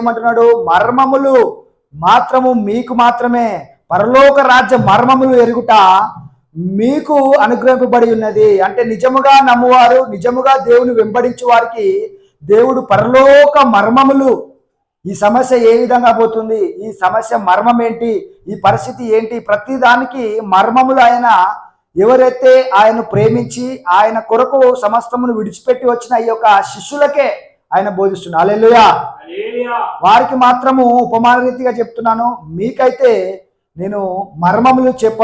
ఏమంటున్నాడు? మర్మములు మాత్రము మీకు మాత్రమే. పరలోక రాజ్య మర్మములు ఎరుగుట మీకు అనుగ్రహింపబడి ఉన్నది. అంటే నిజముగా నమ్మువారు నిజముగా దేవుని వెంబడించు వారికి దేవుడు పరలోక మర్మములు ఈ సమస్య ఏ విధంగా పోతుంది? ఈ సమస్య మర్మం ఏంటి? ఈ పరిస్థితి ఏంటి? ప్రతి దానికి మర్మములు ఆయన ఎవరైతే ఆయన ప్రేమించి ఆయన కొరకు సమస్తమును విడిచిపెట్టి వచ్చిన ఈ యొక్క శిష్యులకే ఆయన బోధిస్తున్నారు అలెలుయా వారికి మాత్రము ఉపమాన రీతిగా చెప్తున్నాను. మీకైతే నేను మర్మములు చెప్ప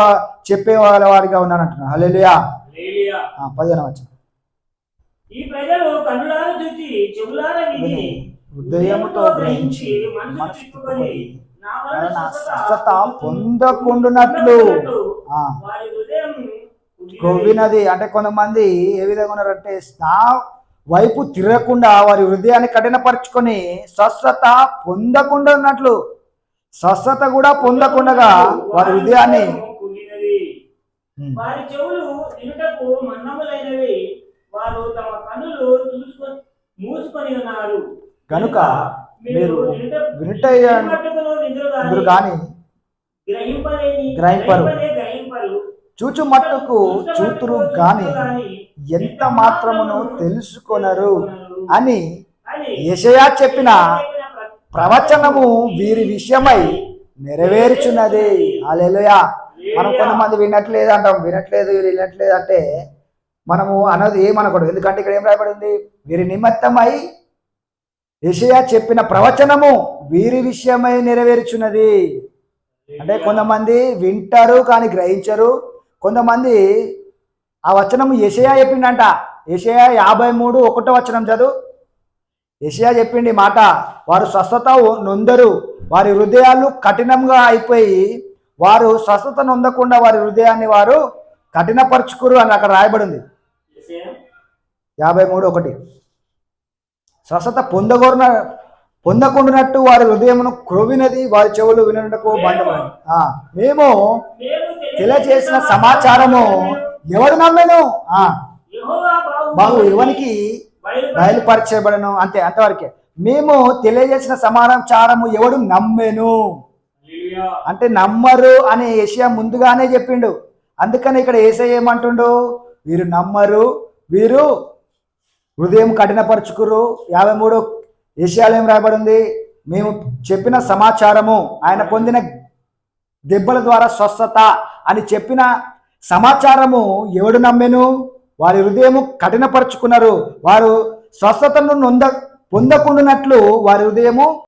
చెప్పే వాళ్ళ వారిగా ఉన్నాను అంటున్నాను అలెలుయా పదిహేను వచ్చిన ఈ ప్రజలు కన్నులారా చూచి చెవులారా విని హృదయముతో గ్రహించి స్వస్థత పొందకుండునట్లు కొవ్వినది. అంటే కొంతమంది ఏ విధంగా ఉన్నారంటే నా వైపు తిరగకుండా వారి హృదయాన్ని కఠినపరుచుకొని స్వస్థత పొందకుండా ఉన్నట్లు స్వస్థత కూడా పొందకుండగా వారి హృదయాన్ని కుంగినది. ఉమ్, వారి చెవులు వినుటకు మన్నములైనవి. వారు తమ కన్నులు చూసుకొని మూసుకొని ఉన్నారు. కనుక మీరు వినుట- వినుట వినుటకును నిందురు గాని అందరు కానీ గ్రహింపరు. చూచు మట్టుకు చూతురు గాని ఎంత మాత్రమును తెలుసుకొనరు అని అని చెప్పిన ప్రవచనము వీరి విషయమై నెరవేర్చున్నది. అలెలుయా మనం కొంతమంది వినట్లేదు అంటాం వినట్లేదు వీరు వినట్లేదు అంటే మనము అన్నది ఏమనకూడదు. ఎందుకంటే ఇక్కడ ఏం రాయబడింది? వీరి నిమిత్తమై యెషయా చెప్పిన ప్రవచనము వీరి విషయమై నెరవేర్చున్నది. అంటే కొంతమంది వింటారు కానీ గ్రహించరు కొంతమంది ఆ వచనం యెషయా చెప్పిండంట. యెషయా యాభై మూడు ఒకటో వచనం చదువు. యెషయా చెప్పిండి మాట వారు స్వస్థత నొందరు. వారి హృదయాలు కఠినంగా అయిపోయి వారు స్వస్థత నొందకుండా వారి హృదయాన్ని వారు కఠినపరుచుకురు అని అక్కడ రాయబడింది. యాభై మూడు ఒకటి. స్వస్థత పొందగోరిన పొందకుండానట్టు వారి హృదయమును క్రొవినది వారి చెవులు వినటకు బంధమైనది మేము తెలియజేసిన సమాచారము ఎవడు నమ్మేను? బాబు ఎవరికి బయలుపరచబడను అంతే అంతవరకే. మేము తెలియజేసిన సమాచారము ఎవడు నమ్మేను? అంటే నమ్మరు అనే ఏషియా ముందుగానే చెప్పిండు. అందుకని ఇక్కడ ఏసై ఏమంటుండు? వీరు నమ్మరు వీరు హృదయం కఠినపరుచుకురు. యాభై మూడు ఏషియాలో ఏం రాయబడింది? మేము చెప్పిన సమాచారము ఆయన పొందిన దెబ్బల ద్వారా స్వస్థత అని చెప్పిన సమాచారము ఎవడు నమ్మెను? వారి హృదయము కఠినపరుచుకున్నారు. వారు స్వస్థతను నొంద పొందకుండానట్లు వారి హృదయము